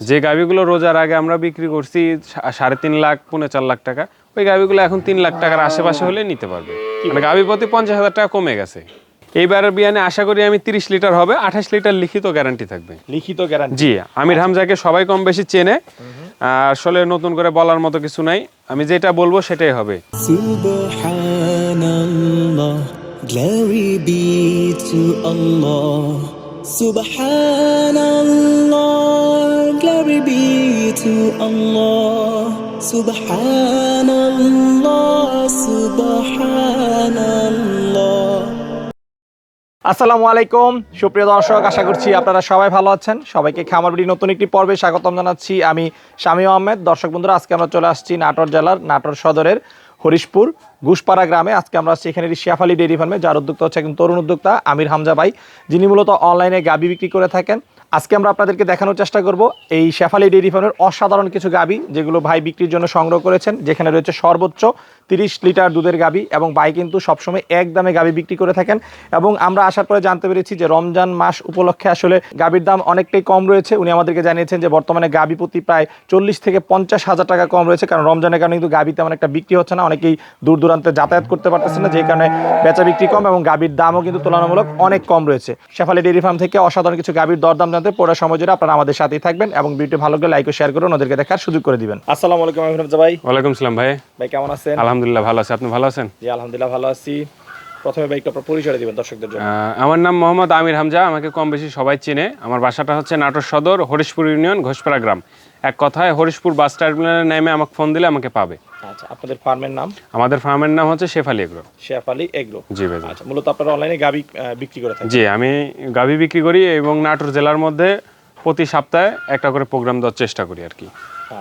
যে গাভিগুলো রোজার আগে আমরা বিক্রি করছি সাড়ে তিন লাখ পৌনে চার লাখ টাকা ওই গাভিগুলো এখন তিন লাখ টাকার আশেপাশে হলে নিতে পারবে। মানে গাভি প্রতি পঞ্চাশ হাজার টাকা কমে গেছে। এইবারের বিয়ানে আশা করি আমি তিরিশ লিটার হবে আঠাশ লিটার লিখিত গ্যারান্টি থাকবে। লিখিত গ্যারান্টি জি আমির হামজাকে সবাই কম বেশি চেনে। আসলে নতুন করে বলার মতো কিছু নাই। আমি যেটা বলব সেটাই হবে। Subhanallah, glory be to Allah. Subhanallah, to Allah. Subhanallah, Subhanallah. আসসালামু আলাইকুম। সুপ্রিয় দর্শক আশা করছি আপনারা সবাই ভালো আছেন। সবাইকে খামার বিড়ি নতুন একটি পর্বে স্বাগতম জানাচ্ছি আমি শামী আহমেদ। দর্শক বন্ধুরা আজকে আমরা চলে আসছি নাটোর জেলার নাটোর সদরের হরিশপুর ঘুষপাড়া গ্রামে। আজকে আমরা আসছি এখানে শিয়াফালি ডেয়ারি ফার্মে যার উদ্যোক্তা হচ্ছে একজন তরুণ উদ্যোক্তা আমির হামজা ভাই যিনি মূলত অনলাইনে গাবি বিক্রি করে থাকেন। আজকে আমরা আপনাদেরকে দেখানোর চেষ্টা করব এই শেফালি ডেইরি ফার্মের অসাধারণ কিছু গাবি যেগুলো ভাই বিক্রির জন্য সংগ্রহ করেছেন, যেখানে রয়েছে সর্বোচ্চ তিরিশ লিটার দুধের গাবি এবং ভাই কিন্তু সবসময় এক দামে গাবি বিক্রি করে থাকেন এবং আমরা আসার পরে জানতে পেরেছি যে রমজান মাস উপলক্ষে আসলে গাবির দাম অনেকটাই কম রয়েছে। উনি আমাদেরকে জানিয়েছেন যে বর্তমানে গাবি প্রতি প্রায় চল্লিশ থেকে পঞ্চাশ হাজার টাকা কম রয়েছে কারণ রমজানের কারণে কিন্তু গাবি তেমন একটা বিক্রি হচ্ছে না। অনেকেই দূর দূরান্তে যাতায়াত করতে পারতেছে না যে কারণে বেচা বিক্রি কম এবং গাবির দামও কিন্তু তুলনামূলক অনেক কম রয়েছে। শেফালি ডেয়ারি ফার্ম থেকে অসাধারণ কিছু গাবির দরদাম জানতে পুরো সময় জুড়ে আপনারা আমাদের সাথেই থাকবেন এবং ভিডিও ভালো করে লাইক ও শেয়ার করুন ওদেরকে দেখার সুযোগ করে দিবেন। আসসালামু আলাইকুম ভাই। ওয়ালাইকুম সালাম ভাই। ভাই কেমন আছেন? আলহামদুলিল্লাহ ভালো আছে। আপনি ভালো আছেন? জি আলহামদুলিল্লাহ ভালো আছি। প্রথমে ভাই একটু আপনার পরিচয় দিবেন দর্শকদের জন্য। আমার নাম মোহাম্মদ আমির হামজা আমাকে কম বেশি সবাই চেনে। আমার বাসাটা হচ্ছে নাটোর সদর হরিশপুর ইউনিয়ন ঘোষপাড়া গ্রাম। এক কথায় হরিশপুর বাস টার্মিনালে নামে আমাকে ফোন দিলে আমাকে পাবে। আচ্ছা আপনাদের ফার্মের নাম? আমাদের ফার্মের নাম হচ্ছে শেফালি এগ্রো। শেফালি এগ্রো। জি ভাই আচ্ছা মূলত আপনারা অনলাইনে গাবি বিক্রি করে থাকেন। জি আমি গাভি বিক্রি করি এবং নাটোর জেলার মধ্যে প্রতি সপ্তাহে একটা করে প্রোগ্রাম দেওয়ার চেষ্টা করি আর কি।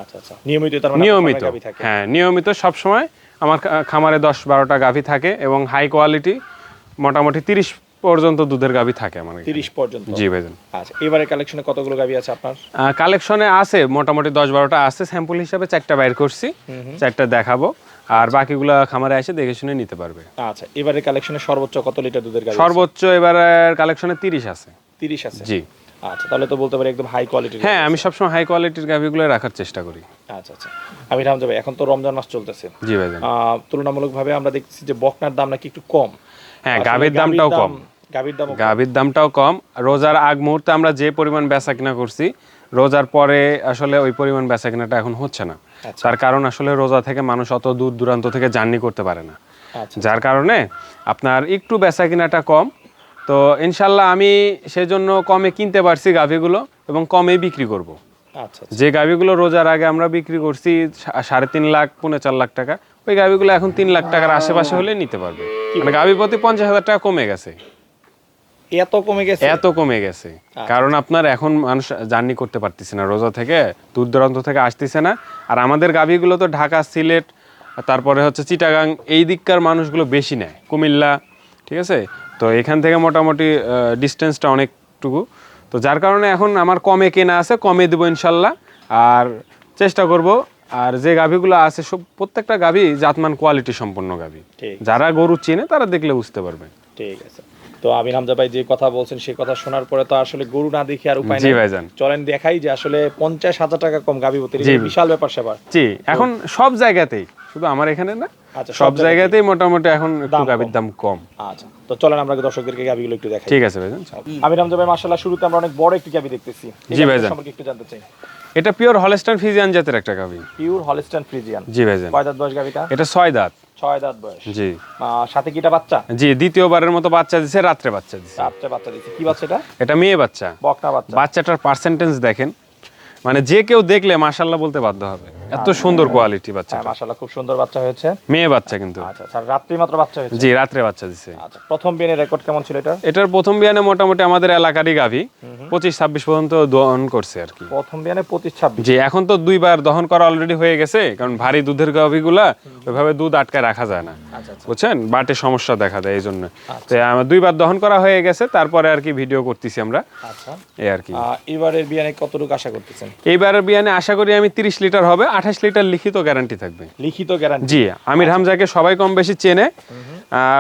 আচ্ছা আচ্ছা। নিয়মিত তার মানে নিয়মিত। গাভী হ্যাঁ নিয়মিত সব সময় আমার খামারে দশ বারোটা গাভি থাকে এবং হাই কোয়ালিটি মোটামুটি তিরিশ পর্যন্ত দুধের গাভি থাকে আমার। 30 পর্যন্ত? জি ভাইজান। আচ্ছা এবারে কালেকশনে কতগুলো গাবি আছে আপনার? কালেকশনে আছে মোটামুটি দশ বারোটা আছে। স্যাম্পল হিসাবে চারটা বাইর করছি চারটা দেখাবো। আর বাকিগুলো খামারে এসে দেখে শুনে নিতে পারবে। আচ্ছা এবারে কালেকশনে সর্বোচ্চ কত লিটার দুধের গাবি সর্বোচ্চ এবার কালেকশনে তিরিশ আছে। 30 আছে। জি। আচ্ছা তাহলে তো বলতে পারি একদম হাই কোয়ালিটির হ্যাঁ আমি সবসময় হাই কোয়ালিটির গাভিগুলো রাখার চেষ্টা করি। আচ্ছা আচ্ছা। আমি রাম যাবে এখন তো রমজান মাস চলতেছে। জি আহ, তুলনামূলকভাবে আমরা দেখছি যে বকনার দাম নাকি একটু কম। হ্যাঁ গাভির দামটাও কম। গাভীর দাম গাভির দামটাও কম। রোজার আগ মুহূর্তে আমরা যে পরিমাণ বেচা কিনা করছি রোজার পরে আসলে ওই পরিমাণ বেচা কিনাটা এখন হচ্ছে না। আচ্ছা। তার কারণ আসলে রোজা থেকে মানুষ অত দূর দূরান্ত থেকে জার্নি করতে পারে না। আচ্ছা। যার কারণে আপনার একটু বেচা কিনাটা কম তো ইনশাল্লাহ আমি সেজন্য কমে কিনতে পারছি গাভিগুলো এবং কমে বিক্রি করব। আচ্ছা যে গাভিগুলো রোজার আগে আমরা বিক্রি করছি সাড়ে তিন লাখ পৌনে চার লাখ টাকা ওই গাভিগুলো এখন তিন লাখ টাকার আশেপাশে হলে নিতে পারবে। মানে গাভি প্রতি পঞ্চাশ হাজার টাকা কমে গেছে। এত কমে গেছে? এত কমে গেছে। কারণ আপনার এখন মানুষ জার্নি করতে পারতেছে না রোজা থেকে দূর দূরান্ত থেকে আসতেছে না। আর আমাদের গাভিগুলো তো ঢাকা সিলেট তারপরে হচ্ছে চিটাগাং এই দিককার মানুষগুলো বেশি নেয়। কুমিল্লা ঠিক আছে? তো এখান থেকে মোটামুটি ডিস্টেন্সটা অনেকটুকু। তো যার কারণে এখন আমার কমে কেনা আছে কমে দেবো ইনশাল্লাহ। আর চেষ্টা করব আর যে গাভীগুলো আছে সব প্রত্যেকটা গাভী জাতমান কোয়ালিটি সম্পন্ন গাভী যারা গরু চেনে তারা দেখলে বুঝতে পারবে। ঠিক আছে। তো আমি হামজা ভাই যে কথা বলছেন সেই কথা শোনার পরে তো আসলে গরু না দেখি আর উপায় নেই। চলেন দেখাই যে আসলে পঞ্চাশ হাজার টাকা কম গাবি হতে বিশাল ব্যাপার সেবার। জি এখন সব জায়গাতেই শুধু আমার এখানে না আচ্ছা, সব জায়গাতেই। মোটামুটি এখন একটু দাম কম। দাম কম। আচ্ছা তো চলেন আমরা দর্শকদেরকে গাবিগুলো একটু দেখাই। ঠিক আছে ভাইজান চল। আমি রামজা ভাই মাশাআল্লাহ শুরুতে আমরা অনেক বড় একটি গাবি দেখতেছি। জি ভাইজান। সম্পর্কে একটু জানতে চাই। এটা পিওর হলস্টাইন ফ্রিজিয়ান জাতের একটা গাভী পিওর হলস্টাইন ফ্রিজিয়ান জি ভাইজান। কয় দাঁত বয়স গাবিটা? এটা ছয় দাঁত। ছয় দাঁত বয়স। জি। সাথে কিটা বাচ্চা? জি দ্বিতীয়বারের মতো বাচ্চা দিছে রাত্রে বাচ্চা দিছে। রাত্রে বাচ্চা দিচ্ছে কি বাচ্চা এটা? এটা মেয়ে বাচ্চা। বকনা বাচ্চা। বাচ্চাটার পার্সেন্টেজ দেখেন। মানে যে কেউ দেখলে মাশাল্লাহ বলতে বাধ্য হবে। এত সুন্দর কোয়ালিটি বাচ্চা হ্যাঁ মাশাআল্লাহ খুব সুন্দর বাচ্চা হয়েছে। মেয়ে বাচ্চা কিন্তু। আচ্ছা আচ্ছা রাত্রি মাত্র বাচ্চা হয়েছে? জি রাত্রে বাচ্চা দিছে। আচ্ছা প্রথম বিয়ের রেকর্ড কেমন ছিল এটা এটার প্রথম বিয়ানে মোটামুটি আমাদের এলাকারই গাভী। পঁচিশ ছাব্বিশ পর্যন্ত দহন করছে আর কি। প্রথম বিয়ানে পঁচিশ ছাব্বিশ। জি এখন তো দুইবার দহন করা অলরেডি হয়ে গেছে কারণ ভারী দুধের গাভিগুলা ওইভাবে দুধ আটকায় রাখা যায় না। আচ্ছা আচ্ছা। বুঝছেন? বাটে সমস্যা দেখা দেয় এই জন্য তো আমার দুইবার দহন করা হয়ে গেছে তারপরে আর কি ভিডিও করতেছি আমরা। আচ্ছা। এই আর কি। এবারের বিয়ানে কতটুকু আশা করতেছেন? এইবারের বিয়ানে আশা করি আমি তিরিশ লিটার হবে আঠাশ লিটার লিখিত গ্যারান্টি থাকবে। লিখিত গ্যারান্টি জি আমির হামজাকে সবাই কম বেশি চেনে।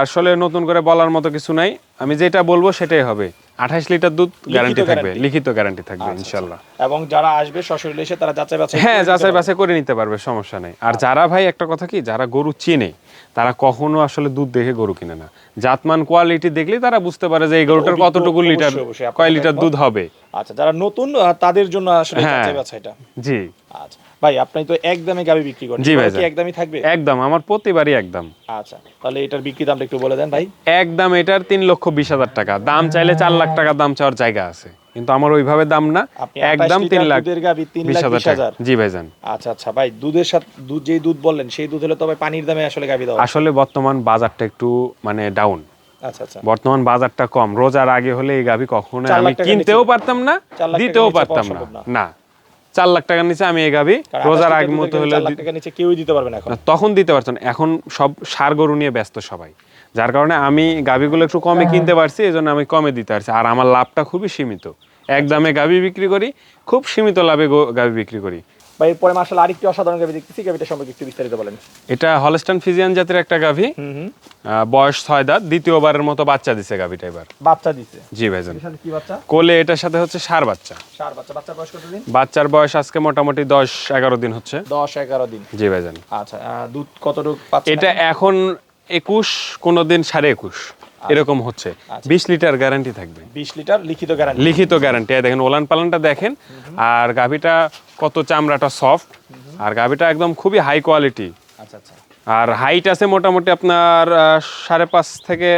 আসলে নতুন করে বলার মতো কিছু নাই। আমি যেটা বলব সেটাই হবে। আঠাশ লিটার দুধ গ্যারান্টি থাকবে। লিখিত গ্যারান্টি থাকবে আচ্ছা, ইনশাল্লাহ। এবং যারা আসবে সশরীরে এসে তারা যাচাই বাছাই হ্যাঁ যাচাই বাছাই করে নিতে পারবে সমস্যা নেই। আর যারা ভাই একটা কথা কি যারা গরু চিনে তারা কখনো আসলে দুধ দেখে গরু কিনে না। জাতমান কোয়ালিটি দেখলেই তারা বুঝতে পারে যে এই গরুটার কতটুকু লিটার কয় লিটার দুধ হবে। আচ্ছা যারা নতুন তাদের জন্য আসলে হ্যাঁ। যাচাই বাছাইটা। জি। আচ্ছা। ভাই আপনি তো একদমই গাবি বিক্রি করেন। জি ভাই, একদমই থাকবে? একদম আমার প্রতিবারই একদম। আচ্ছা তাহলে এটার বিক্রি দামটা একটু বলে দেন ভাই। একদম এটার তিন লক্ষ বিশ হাজার টাকা। দাম চাইলে চার লাখ টাকা দাম চাওয়ার জায়গা আছে। কিন্তু আমার ওইভাবে দাম না। একদম তিন লাখ দুধের গাভী তিন লাখ হাজার বিশ টাকা। হাজার। জি ভাইজান আচ্ছা আচ্ছা ভাই দুধের সাথে দুধ যেই দুধ বললেন সেই দুধ হলে তো ভাই পানির দামে আসলে গাবি দাও আসলে বর্তমান বাজারটা একটু মানে ডাউন আচ্ছা আচ্ছা। বর্তমান বাজারটা কম। রোজার আগে হলে এই গাভি কখনো আমি কিনতেও পারতাম না দিতেও পারতাম না। না। চার লাখ টাকার নিচে আমি এগাবি। রোজার 28 আগ মতো হলে নিচে কেউই দিতে পারবে না এখন। তখন দিতে পারছেন। না এখন সব সার গরু নিয়ে ব্যস্ত সবাই। যার কারণে আমি গাভিগুলো একটু কমে কিনতে পারছি এই জন্য আমি কমে দিতে পারছি। আর আমার লাভটা খুবই সীমিত। এক দামে গাভি বিক্রি করি খুব সীমিত লাভে গো- গাভি বিক্রি করি। ভাই এরপরে মার্শাল আরেকটি অসাধারণ গাবি দেখতেছি গাবিটা সম্পর্কে একটু বিস্তারিত বলেন। এটা হলস্টান ফিজিয়ান জাতের একটা গাভি। বয়স ছয় দাঁত দ্বিতীয়বারের মতো বাচ্চা দিছে গাভিটা এবার। বাচ্চা দিছে? জি ভাইজান। কি বাচ্চা? কোলে এটার সাথে হচ্ছে সার বাচ্চা। চার বাচ্চা। বাচ্চার বয়স কতদিন? বাচ্চার বয়স আজকে মোটামুটি দশ এগারো দিন হচ্ছে। দশ এগারো দিন। জি ভাইজান। আচ্ছা দুধ কতটুকু এটা এখন একুশ কোনো দিন সাড়ে একুশ। এরকম হচ্ছে। বিশ লিটার গ্যারান্টি থাকবে। বিশ লিটার লিখিত গ্যারান্টি লিখিত গ্যারান্টি দেখেন ওলান পালানটা দেখেন। আর গাভিটা কত চামড়াটা সফট আর গাভিটা একদম খুবই হাই কোয়ালিটি আচ্ছা আচ্ছা। আর হাইট আছে মোটামুটি আপনার সাড়ে পাঁচ থেকে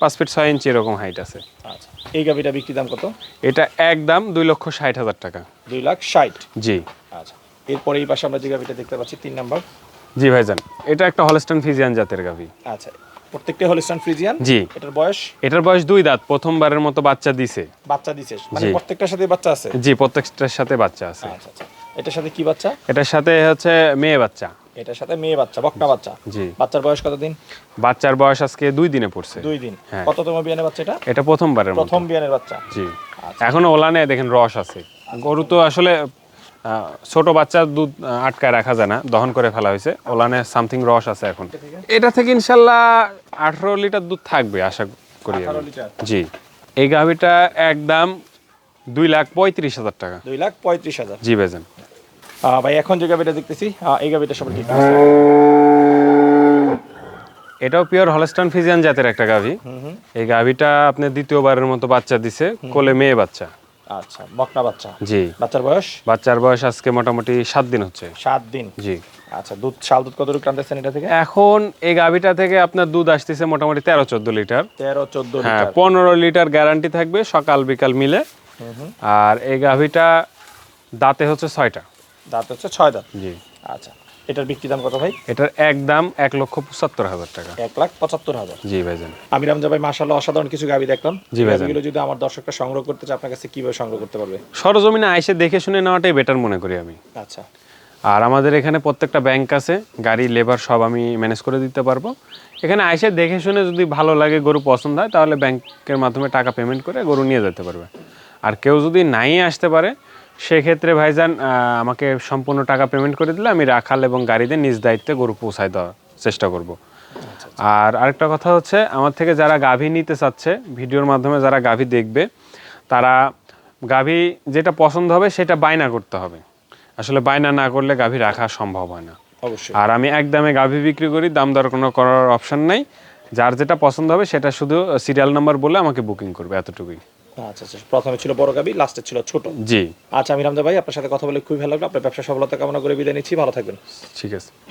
পাঁচ ফিট ছয় ইঞ্চি এরকম হাইট আছে। আচ্ছা। এই গাবিটা বিক্রি দাম কত? এটা একদম দুই লক্ষ ষাট হাজার টাকা। দুই লাখ ষাট। জি। আচ্ছা। এরপরে এই পাশে আমরা যে গাবিটা দেখতে পাচ্ছি তিন নাম্বার। জি ভাইজান এটা একটা হলস্টান ফিজিয়ান জাতের গাভি। আচ্ছা। প্রত্যেকটা হলিস্টান ফ্রিজিয়ান জি। এটার বয়স? এটার বয়স দুই দাঁত প্রথমবারের মতো বাচ্চা দিছে। বাচ্চা দিছে। মানে প্রত্যেকটার সাথে বাচ্চা আছে? জি প্রত্যেকটার সাথে বাচ্চা আছে। আচ্ছা আচ্ছা। এটার সাথে কি বাচ্চা? এটার সাথে হচ্ছে মেয়ে বাচ্চা। এটার সাথে মেয়ে বাচ্চা বকনা বাচ্চা। জি। বাচ্চার বয়স কতদিন? বাচ্চার বয়স আজকে দুই দিনে পড়ছে। দুই দিন। হ্যাঁ। কততম বিয়ানের বাচ্চা এটা? এটা প্রথমবারের প্রথম বিয়ানের বাচ্চা। জি। এখনও ওলানে দেখেন রস আছে। গরু তো আসলে ছোট বাচ্চা দুধ আটকায় রাখা যায় না দহন করে ফেলা হয়েছে। ওলানে সামথিং রস আছে এখন। এটা থেকে? ইনশাল্লাহ আঠারো লিটার দুধ থাকবে আশা করি আমি। 18 লিটার? জি। এই গাভিটা একদম দুই লাখ পঁয়ত্রিশ হাজার টাকা। দুই লাখ পঁয়ত্রিশ হাজার? জি আহ, ভাই এখন যে গাবিটা দেখতেছি এই সম্পর্কে একটু এটাও পিওর হলস্টান ফিজিয়ান জাতের একটা গাভি। এই গাভিটা আপনি দ্বিতীয়বারের মতো বাচ্চা দিছে কোলে মেয়ে বাচ্চা। আচ্ছা বকনা বাচ্চা। জি। বাচ্চার বয়স? বাচ্চার বয়স আজকে মোটামুটি সাত দিন হচ্ছে। সাত দিন? জি। আচ্ছা দুধ শাল দুধ কতটুকু টানতেছেন এটা থেকে? এখন এই গাভিটা থেকে আপনার দুধ আসতেছে মোটামুটি তেরো চোদ্দ লিটার। তেরো চোদ্দ হ্যাঁ পনেরো লিটার গ্যারান্টি থাকবে সকাল বিকাল মিলে। আর এই গাভিটা দাঁতে হচ্ছে ছয়টা। দাঁত হচ্ছে ছয় দাঁত। জি। আচ্ছা এটার বিক্রি দাম কত ভাই? এটার এক দাম এক লক্ষ পঁচাত্তর হাজার টাকা। এক লাখ পঁচাত্তর হাজার। জি ভাইজান। আমি রামজা ভাই মাসাল্লাহ অসাধারণ কিছু গাবি দেখলাম। জি ভাইজান। গাবিগুলো যদি আমার দর্শকরা সংগ্রহ করতে চায় আপনার কাছে কীভাবে সংগ্রহ করতে পারবে? সরজমিনে আইসে দেখে শুনে নেওয়াটাই বেটার মনে করি আমি। আচ্ছা। আর আমাদের এখানে প্রত্যেকটা ব্যাংক আছে গাড়ি লেবার সব আমি ম্যানেজ করে দিতে পারব। এখানে আইসে দেখে শুনে যদি ভালো লাগে গরু পছন্দ হয় তাহলে ব্যাংকের মাধ্যমে টাকা পেমেন্ট করে গরু নিয়ে যেতে পারবে। আর কেউ যদি নাই আসতে পারে সেক্ষেত্রে ভাইজান আমাকে সম্পূর্ণ টাকা পেমেন্ট করে দিলে আমি রাখাল এবং গাড়িতে নিজ দায়িত্বে গরু পৌঁছায় দেওয়ার চেষ্টা করব। আর আরেকটা কথা হচ্ছে আমার থেকে যারা গাভী নিতে চাচ্ছে ভিডিওর মাধ্যমে যারা গাভী দেখবে তারা গাভী যেটা পছন্দ হবে সেটা বায়না করতে হবে। আসলে বায়না না করলে গাভী রাখা সম্ভব হয় না। অবশ্যই। আর আমি একদমে গাভী বিক্রি করি দাম দর কোনো করার অপশন নাই। যার যেটা পছন্দ হবে সেটা শুধু সিরিয়াল নাম্বার বলে আমাকে বুকিং করবে এতটুকুই। আচ্ছা আচ্ছা। প্রথমে ছিল বড় গাবি লাস্টে ছিল ছোট। জি। আচ্ছা আমি রামদা ভাই আপনার সাথে কথা বলে খুবই ভালো লাগল। আপনার ব্যবসা সফলতা কামনা করে বিদায় নিচ্ছি। ভালো থাকবেন। ঠিক আছে।